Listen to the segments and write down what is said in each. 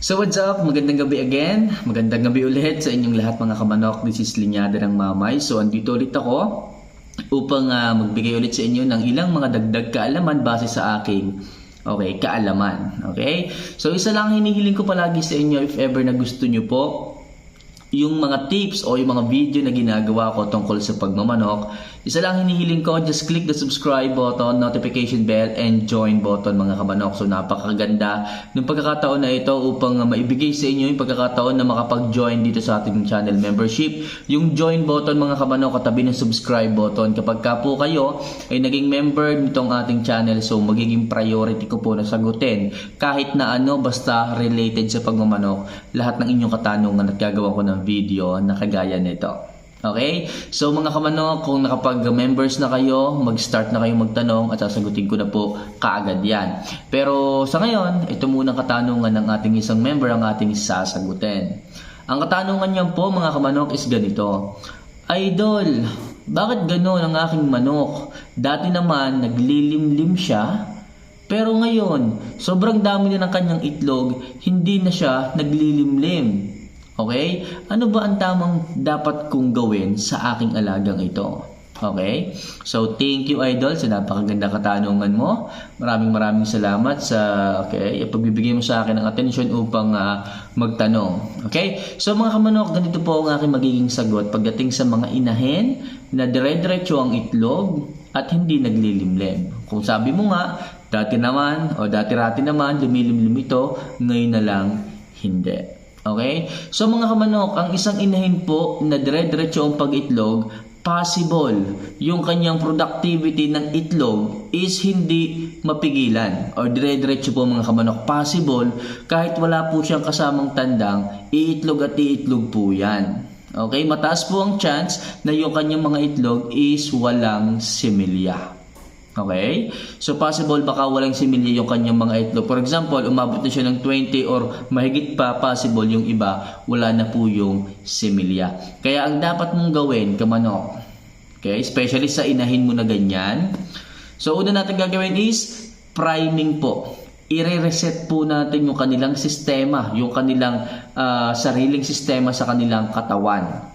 So what's up? Magandang gabi again. Magandang gabi ulit sa inyong lahat mga kamanok. This is Linyada ng Mamay. So andito ulit ako upang ah, magbigay ulit sa inyo ng ilang mga dagdag kaalaman base sa aking okay, kaalaman. Okay? So isa lang hinihiling ko palagi sa inyo if ever na gusto nyo po yung mga tips o yung mga video na ginagawa ko tungkol sa pagmamanok, isa lang hinihiling ko, just click the subscribe button, notification bell, and join button mga kamanok. So napakaganda ng pagkakataon na ito upang maibigay sa inyo yung pagkakataon na makapag-join dito sa ating channel membership. Yung join button mga kamanok katabi ng subscribe button. Kapag ka po kayo ay naging member nitong ating channel, so magiging priority ko po na sagutin kahit na ano basta related sa pagmamanok lahat ng inyong katanungan at gagawa ko ng video na kagaya nito. Okay? So mga kamanok, kung nakapag-members na kayo, mag-start na kayo magtanong at sasagutin ko na po kaagad yan. Pero sa ngayon, ito muna katanungan ng ating isang member ang ating sasagutin. Ang katanungan niya po mga kamanok is ganito. Idol, bakit gano'n ang aking manok? Dati naman naglilimlim siya, pero ngayon, sobrang dami na ng kanyang itlog, hindi na siya naglilimlim. Okay? Ano ba ang tamang dapat kong gawin sa aking alagang ito? Okay? So, thank you, Idol, sa napakaganda katanungan mo. Maraming maraming salamat sa, okay, pagbibigay mo sa akin ng atensyon upang ah, magtanong. Okay? So, mga kamanok, ganito po ang aking magiging sagot pagdating sa mga inahin na dire-diretso ang itlog at hindi naglilimlim. Kung sabi mo nga, dati naman o dati-rati naman, lumilimlim ito, ngayon na lang, hindi. Okay? So mga kamanok, ang isang inahin po na dire-diretso ang pag-itlog, possible. Yung kanyang productivity ng itlog is hindi mapigilan. Or dire-diretso po mga kamanok possible. Kahit wala po siyang kasamang tandang iitlog at iitlog po yan. Okay? Mataas po ang chance na yung kanyang mga itlog is walang similya Okay? So possible baka walang similya yung kanyang mga itlog. For example, umabot na siya ng 20 or mahigit pa possible yung iba, wala na po yung similya. Kaya ang dapat mong gawin, kamanok, okay, especially sa inahin mo na ganyan, so una natin gagawin is priming po. I-reset po natin yung kanilang sistema, yung kanilang ah, sariling sistema sa kanilang katawan.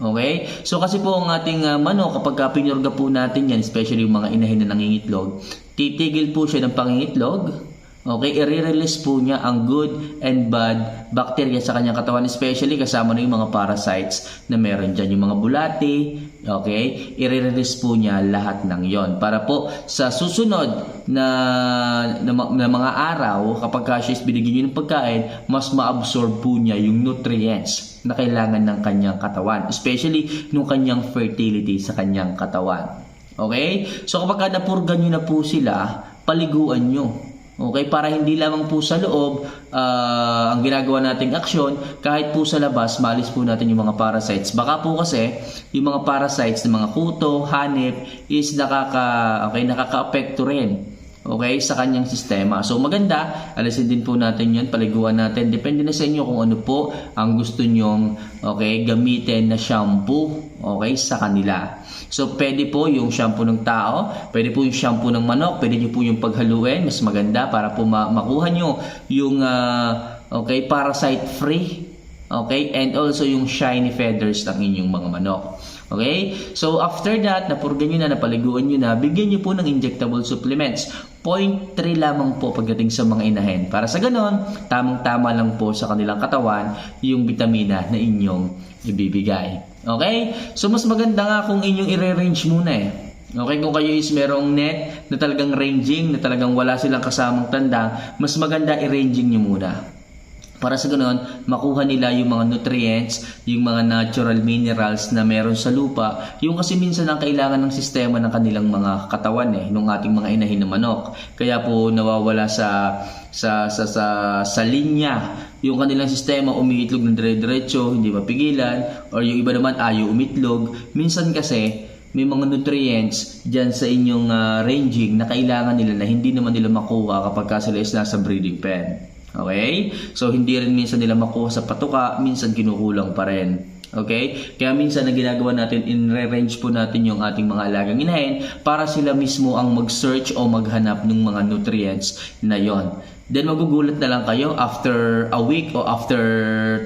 Okay? So kasi po ang ating uh, manok, kapag uh, pinurga po natin yan, especially yung mga inahin na nangingitlog, titigil po siya ng pangingitlog. Okay? I-release po niya ang good and bad bacteria sa kanyang katawan, especially kasama na yung mga parasites na meron dyan. Yung mga bulati, okay? I-release po niya lahat ng yon Para po sa susunod na, na, na mga araw, kapag ka siya is binigyan niyo ng pagkain, mas ma-absorb po niya yung nutrients na kailangan ng kanyang katawan. Especially nung kanyang fertility sa kanyang katawan. Okay? So kapag ka napurgan nyo na po sila, paliguan nyo. Okay, para hindi lamang po sa loob uh, ang ginagawa nating aksyon, kahit po sa labas, maalis po natin yung mga parasites. Baka po kasi yung mga parasites ng mga kuto, hanip is nakaka okay, nakaka-apekto rin okay, sa kanyang sistema. So maganda, alisin din po natin yan, paliguan natin. Depende na sa inyo kung ano po ang gusto nyong okay, gamitin na shampoo okay, sa kanila. So pwede po yung shampoo ng tao, pwede po yung shampoo ng manok, pwede nyo po yung paghaluin, mas maganda para po ma- makuha nyo yung uh, okay, parasite free Okay? And also yung shiny feathers ng inyong mga manok. Okay? So, after that, napurgan nyo na, napaliguan nyo na, bigyan nyo po ng injectable supplements. 0.3 lamang po pagdating sa mga inahin. Para sa ganon, tamang-tama lang po sa kanilang katawan yung vitamina na inyong ibibigay. Okay? So, mas maganda nga kung inyong i-range muna eh. Okay, kung kayo is merong net na talagang ranging, na talagang wala silang kasamang tanda, mas maganda i-ranging nyo muna. Para sa ganoon, makuha nila yung mga nutrients, yung mga natural minerals na meron sa lupa. Yung kasi minsan ang kailangan ng sistema ng kanilang mga katawan eh, nung ating mga inahin na manok. Kaya po nawawala sa sa sa sa, sa linya yung kanilang sistema umiitlog ng dire-diretso, hindi mapigilan, or yung iba naman ayaw umitlog. Minsan kasi may mga nutrients dyan sa inyong uh, ranging na kailangan nila na hindi naman nila makuha kapag ka sila is nasa breeding pen. Okay? So, hindi rin minsan nila makuha sa patuka, minsan kinukulang pa rin. Okay? Kaya minsan na ginagawa natin, in-range po natin yung ating mga alagang inahin para sila mismo ang mag-search o maghanap ng mga nutrients na yon. Then magugulat na lang kayo after a week o after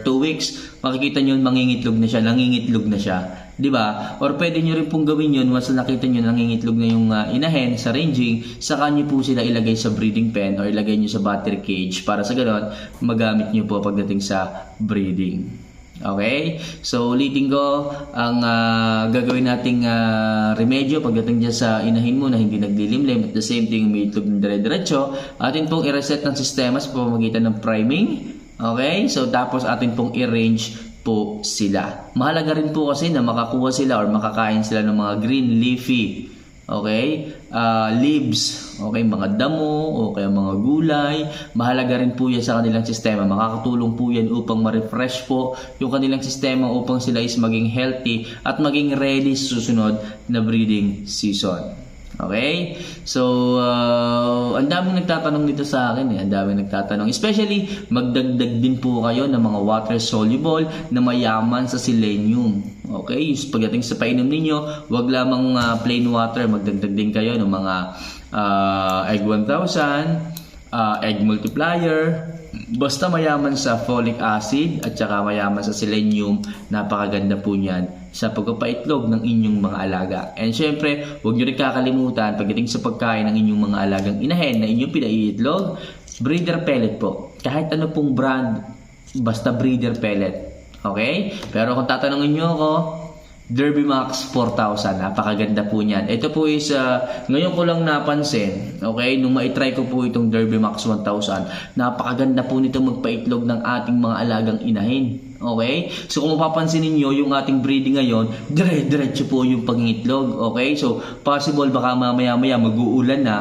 two weeks, makikita nyo mangingitlog na siya, nangingitlog na siya. 'Di ba? Or pwede nyo rin pong gawin yun once na nakita nyo nangingitlog na yung uh, inahen sa ranging, saka nyo po sila ilagay sa breeding pen or ilagay nyo sa battery cage para sa ganon, magamit nyo po pagdating sa breeding. Okay? So, ulitin ko, ang ah, gagawin nating ah, remedyo pagdating dyan sa inahin mo na hindi naglilimlim at the same thing may itlog ng dire-diretso, atin pong i-reset ng sistema sa pamamagitan ng priming. Okay? So, tapos atin pong i-range po sila. Mahalaga rin po kasi na makakuha sila or makakain sila ng mga green leafy Okay? Ah, leaves, okay, mga damo o kaya mga gulay. Mahalaga rin po yan sa kanilang sistema. Makakatulong po yan upang ma-refresh po yung kanilang sistema upang sila is maging healthy at maging ready sa susunod na breeding season. Okay? So, uh, ang daming nagtatanong dito sa akin eh. Ang daming nagtatanong. Especially, magdagdag din po kayo ng mga water soluble na mayaman sa selenium. Okay? Yung Pagdating sa painom ninyo, wag lamang uh, plain water. Magdagdag din kayo ng mga uh, egg 1000, uh, egg multiplier, Basta mayaman sa folic acid at saka mayaman sa selenium, napakaganda po niyan sa pagpapaitlog ng inyong mga alaga. And syempre, huwag nyo rin kakalimutan pagdating sa pagkain ng inyong mga alagang inahen na inyong pinaiitlog, breeder pellet po. Kahit ano pong brand, basta breeder pellet. Okay? Pero kung tatanungin nyo ako, Derby Max 4000. Napakaganda po niyan. Ito po is, uh, ngayon ko lang napansin, okay, nung maitry ko po itong Derby Max 1000, napakaganda po nito magpaitlog ng ating mga alagang inahin. Okay? So kung mapapansin niyo yung ating breeding ngayon, dire-diretso po yung pangitlog. Okay? So possible baka mamaya-maya mag-uulan na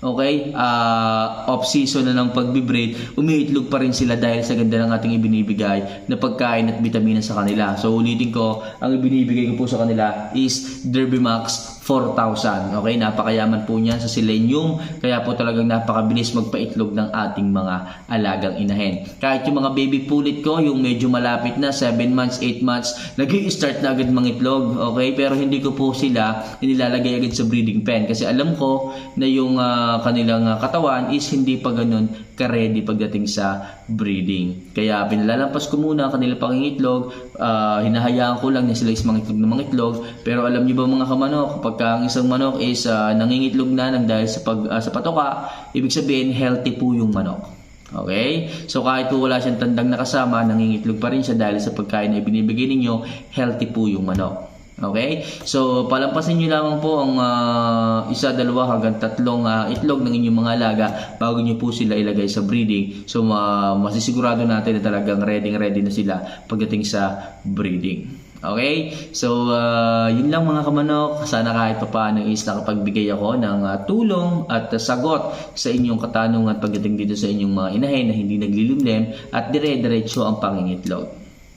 Okay? Uh, off-season na ng pagbe-breed, umiitlog pa rin sila dahil sa ganda ng ating ibinibigay na pagkain at vitamina sa kanila. So ulitin ko, ang ibinibigay ko po sa kanila is Derby Max 4,000. Okay, napakayaman po niyan sa selenium. Kaya po talagang napakabilis magpaitlog ng ating mga alagang inahen. Kahit yung mga baby pulit ko, yung medyo malapit na, 7 months, 8 months, nag start na agad mangitlog. Okay, pero hindi ko po sila inilalagay agad sa breeding pen. Kasi alam ko na yung uh, kanilang uh, katawan is hindi pa ganun ka-ready pagdating sa breeding. Kaya pinalalampas ko muna ang kanilang pangingitlog, uh, hinahayaan ko lang na sila is mangitlog na mangitlog. Pero alam niyo ba mga kamanok, kapag ang isang manok is uh, nangingitlog na ng dahil sa, pag, uh, sa patoka, ibig sabihin healthy po yung manok. Okay? So kahit po wala siyang tandang nakasama, nangingitlog pa rin siya dahil sa pagkain na ibinibigay ninyo, healthy po yung manok. Okay? So, palampasin nyo lamang po ang uh, isa, dalawa hanggang tatlong uh, itlog ng inyong mga alaga bago nyo po sila ilagay sa breeding. So, uh, masisigurado natin na talagang ready-ready na sila pagdating sa breeding. Okay? So, uh, yun lang mga kamanok. Sana kahit pa paano is nakapagbigay ako ng uh, tulong at uh, sagot sa inyong katanungan pagdating dito sa inyong mga inahin na hindi naglilimlim at dire-diretso ang pangingitlog.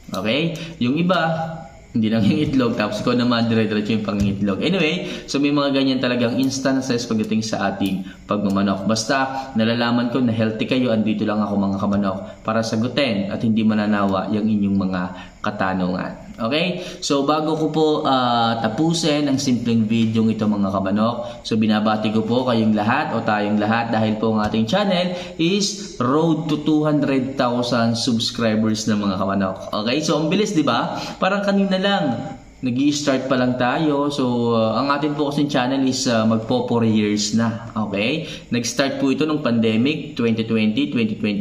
Okay? Yung iba, hindi lang yung itlog tapos ko naman dire-diretso yung pangingitlog. Anyway, so may mga ganyan talagang instances pagdating sa ating pagmamanok. Basta nalalaman ko na healthy kayo, andito lang ako mga kamanok para sagutin at hindi mananawa yung inyong mga katanungan. Okay? So bago ko po uh, tapusin ang simpleng video ito mga kamanok, so binabati ko po kayong lahat o tayong lahat dahil po ang ating channel is road to 200,000 subscribers na mga kamanok. Okay? So ang bilis 'di ba? Parang kanina lang nag start pa lang tayo. So, uh, ang atin po kasing channel is uh, magpo 4 years na. Okay? Nag-start po ito ng pandemic 2020, 2021,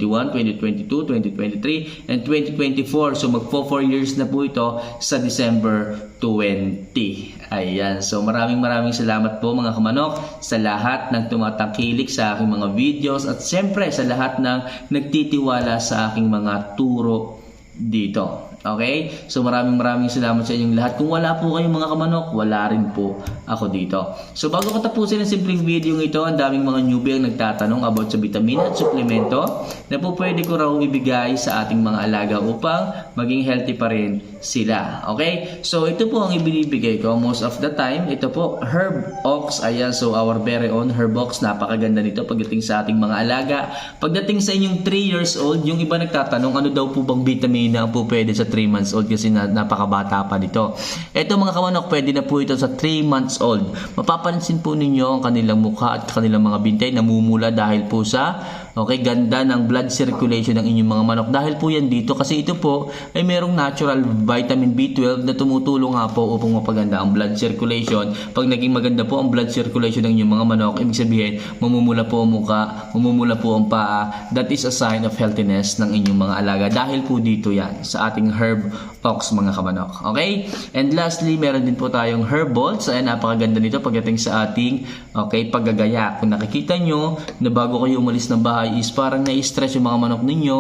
2022, 2023, and 2024. So, magpo 4 years na po ito sa December 20. Ayan. So, maraming maraming salamat po mga kamanok sa lahat ng tumatangkilik sa aking mga videos at siyempre sa lahat ng nagtitiwala sa aking mga turo dito. Okay? So maraming maraming salamat sa inyong lahat. Kung wala po kayong mga kamanok, wala rin po ako dito. So bago ko tapusin ang simpleng video ito, ang daming mga newbie ang nagtatanong about sa vitamina at suplemento na po pwede ko raw ibigay sa ating mga alaga upang maging healthy pa rin sila. Okay? So ito po ang ibinibigay ko most of the time. Ito po, Herb Ox. Ayan, so our very own Herb Ox. Napakaganda nito pagdating sa ating mga alaga. Pagdating sa inyong 3 years old, yung iba nagtatanong ano daw po bang vitamina po pwede sa 3 months old kasi na, napakabata pa nito. Ito mga kamanok, pwede na po ito sa 3 months old. Mapapansin po ninyo ang kanilang mukha at kanilang mga bintay namumula dahil po sa Okay, ganda ng blood circulation ng inyong mga manok. Dahil po yan dito kasi ito po ay merong natural vitamin B12 na tumutulong nga po upang mapaganda ang blood circulation. Pag naging maganda po ang blood circulation ng inyong mga manok, ibig sabihin, mamumula po ang muka, mamumula po ang paa. That is a sign of healthiness ng inyong mga alaga. Dahil po dito yan sa ating herb ox mga kamanok. Okay? And lastly, meron din po tayong herb balls. Ayan, napakaganda nito pagdating sa ating okay, paggagaya. Kung nakikita nyo na bago kayo umalis ng bahay is parang na-stress yung mga manok ninyo,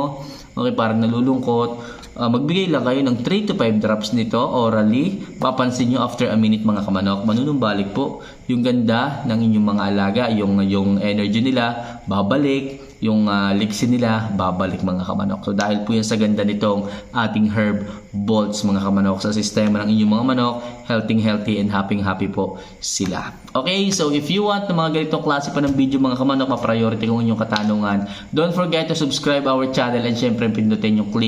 okay, parang nalulungkot, Ah, magbigay lang kayo ng 3 to 5 drops nito orally. Papansin nyo after a minute mga kamanok, manunumbalik po yung ganda ng inyong mga alaga, yung, yung energy nila, babalik, yung uh, liksin nila, babalik mga kamanok. So dahil po yan sa ganda nitong ating herb bolts mga kamanok sa sistema ng inyong mga manok, healthy healthy and happy happy po sila. Okay, so if you want ng mga ganitong klase pa ng video mga kamanok, ma-priority kung inyong katanungan, don't forget to subscribe our channel and syempre pindutin yung click